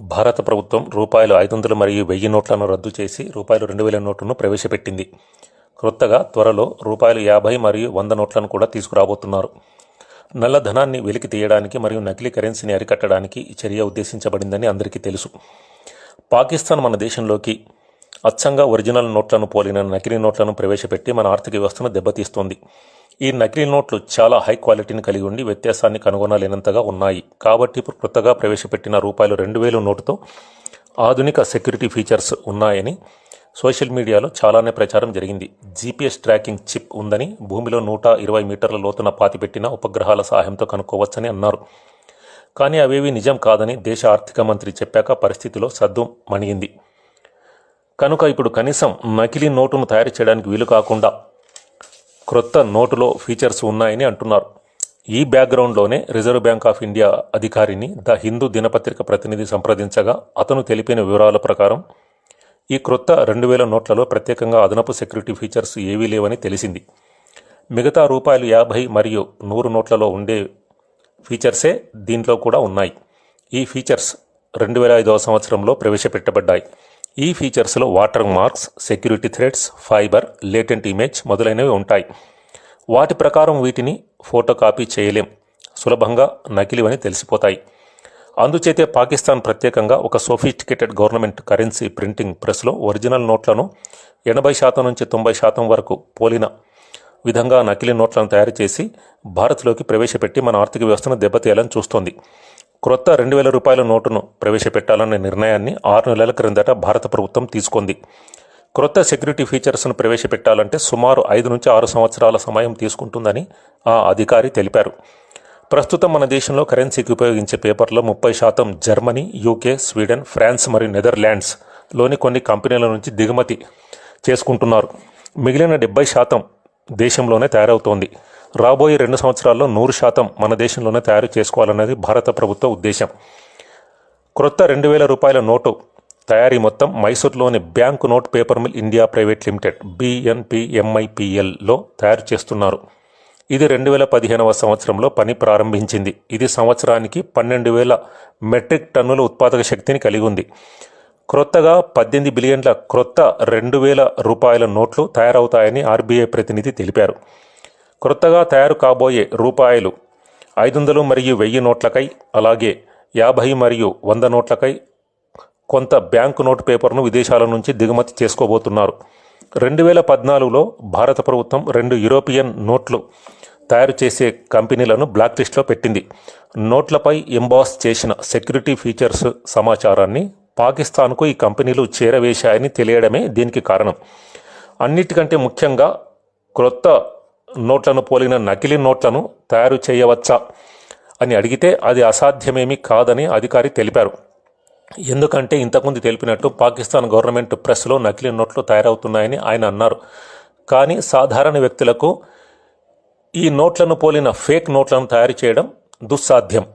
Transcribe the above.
భారత ప్రభుత్వం రూపాయలు ఐదు వందలు మరియు వెయ్యి నోట్లను రద్దు చేసి రూపాయలు రెండు వేల నోట్లను ప్రవేశపెట్టింది. క్రొత్తగా త్వరలో రూపాయలు యాభై మరియు వంద నోట్లను కూడా తీసుకురాబోతున్నారు. నల్ల ధనాన్ని వెలికి తీయడానికి మరియు నకిలీ కరెన్సీని అరికట్టడానికి ఈ చర్య ఉద్దేశించబడిందని అందరికీ తెలుసు. పాకిస్తాన్ మన దేశంలోకి అచ్చంగా ఒరిజినల్ నోట్లను పోలిన నకిలీ నోట్లను ప్రవేశపెట్టి మన ఆర్థిక వ్యవస్థను దెబ్బతీస్తోంది. ఈ నకిలీ నోట్లు చాలా హై క్వాలిటీని కలిగి ఉండి వ్యత్యాసాన్ని కనుగొనలేనంతగా ఉన్నాయి. కాబట్టి ఇప్పుడు కొత్తగా ప్రవేశపెట్టిన రూపాయలు రెండు వేలు నోటుతో ఆధునిక సెక్యూరిటీ ఫీచర్స్ ఉన్నాయని సోషల్ మీడియాలో చాలానే ప్రచారం జరిగింది. జీపీఎస్ ట్రాకింగ్ చిప్ ఉందని భూమిలో నూట ఇరవై మీటర్ల లోతున పాతిపెట్టిన ఉపగ్రహాల సహాయంతో కనుక్కోవచ్చని అన్నారు. కానీ అవేవి నిజం కాదని దేశ ఆర్థిక మంత్రి చెప్పాక పరిస్థితిలో సద్దు మణిగింది కనుక ఇప్పుడు కనీసం నకిలీ నోటును తయారు చేయడానికి వీలు కాకుండా క్రొత్త నోటులో ఫీచర్స్ ఉన్నాయని అంటున్నారు. ఈ బ్యాక్గ్రౌండ్లోనే రిజర్వ్ బ్యాంక్ ఆఫ్ ఇండియా అధికారిని ద హిందూ దినపత్రిక ప్రతినిధి సంప్రదించగా అతను తెలిపిన వివరాల ప్రకారం ఈ క్రొత్త రెండు వేల నోట్లలో ప్రత్యేకంగా అదనపు సెక్యూరిటీ ఫీచర్స్ ఏవీ లేవని తెలిసింది. మిగతా రూపాయలు యాభై మరియు నూరు నోట్లలో ఉండే ఫీచర్సే దీంట్లో కూడా ఉన్నాయి. ఈ ఫీచర్స్ రెండు వేల ఐదవ సంవత్సరంలో ప్రవేశపెట్టబడ్డాయి. ఈ ఫీచర్స్లో water marks security threads fibre latent image మొదలైనవి ఉంటాయి. వాటి ప్రకారం వీటిని ఫోటో కాపీ చేయలేం. సులభంగా నకిలివని తెలిసిపోతాయి. అందుచేతే పాకిస్తాన్ ప్రత్యేకంగా ఒక సోఫిస్టికేటెడ్ గవర్నమెంట్ కరెన్సీ ప్రింటింగ్ ప్రెస్లో ఒరిజినల్ నోట్లను ఎనభై శాతం నుంచి తొంభై శాతం వరకు పోలిన విధంగా నకిలీ నోట్లను తయారు చేసి భారత్లోకి ప్రవేశపెట్టి మన ఆర్థిక వ్యవస్థను దెబ్బతీయాలని చూస్తోంది. క్రొత్త రెండు వేల రూపాయల నోటును ప్రవేశపెట్టాలనే నిర్ణయాన్ని ఆరు నెలల క్రిందట భారత ప్రభుత్వం తీసుకుంది. క్రొత్త సెక్యూరిటీ ఫీచర్స్ను ప్రవేశపెట్టాలంటే సుమారు ఐదు నుంచి ఆరు సంవత్సరాల సమయం తీసుకుంటుందని ఆ అధికారి తెలిపారు. ప్రస్తుతం మన దేశంలో కరెన్సీకి ఉపయోగించే పేపర్లో ముప్పై శాతం జర్మనీ యూకే స్వీడన్ ఫ్రాన్స్ మరియు నెదర్లాండ్స్లోని కొన్ని కంపెనీల నుంచి దిగుమతి చేసుకుంటున్నారు. మిగిలిన డెబ్బై శాతం దేశంలోనే తయారవుతోంది. రాబోయే రెండు సంవత్సరాల్లో నూరు శాతం మన దేశంలోనే తయారు చేసుకోవాలన్నది భారత ప్రభుత్వ ఉద్దేశం. క్రొత్త రెండు వేల రూపాయల నోటు తయారీ మొత్తం మైసూర్లోని bank note paper mill India private limited బిఎన్పిఎంఐపిఎల్లో తయారు చేస్తున్నారు. ఇది రెండు వేల పదిహేనవ సంవత్సరంలో పని ప్రారంభించింది. ఇది సంవత్సరానికి పన్నెండు వేల మెట్రిక్ టన్నుల ఉత్పాదక శక్తిని కలిగి ఉంది. క్రొత్తగా పద్దెనిమిది బిలియన్ల క్రొత్త రెండు వేల రూపాయల నోట్లు తయారవుతాయని ఆర్బీఐ ప్రతినిధి తెలిపారు. క్రొత్తగా తయారు కాబోయే రూపాయలు ఐదు వందలు మరియు వెయ్యి నోట్లకై అలాగే యాభై మరియు వంద నోట్లకై కొంత బ్యాంకు నోటు పేపర్ను విదేశాల నుంచి దిగుమతి చేసుకోబోతున్నారు. రెండు వేల పద్నాలుగులో భారత ప్రభుత్వం రెండు యూరోపియన్ నోట్లు తయారు చేసే కంపెనీలను బ్లాక్ లిస్ట్లో పెట్టింది. నోట్లపై ఎంబాస్ చేసిన సెక్యూరిటీ ఫీచర్స్ సమాచారాన్ని పాకిస్తాన్కు ఈ కంపెనీలు చేరవేశాయని తెలియడమే దీనికి కారణం. అన్నిటికంటే ముఖ్యంగా క్రొత్త నోట్లను పోలిన నకిలీ నోట్లను తయారు చేయవచ్చా అని అడిగితే అది అసాధ్యమేమీ కాదని అధికారి తెలిపారు. ఎందుకంటే ఇంతకుముందు తెలిపినట్టు పాకిస్తాన్ గవర్నమెంట్ ప్రెస్లో నకిలీ నోట్లు తయారవుతున్నాయని ఆయన అన్నారు. కానీ సాధారణ వ్యక్తులకు ఈ నోట్లను పోలిన ఫేక్ నోట్లను తయారు చేయడం దుస్సాధ్యం.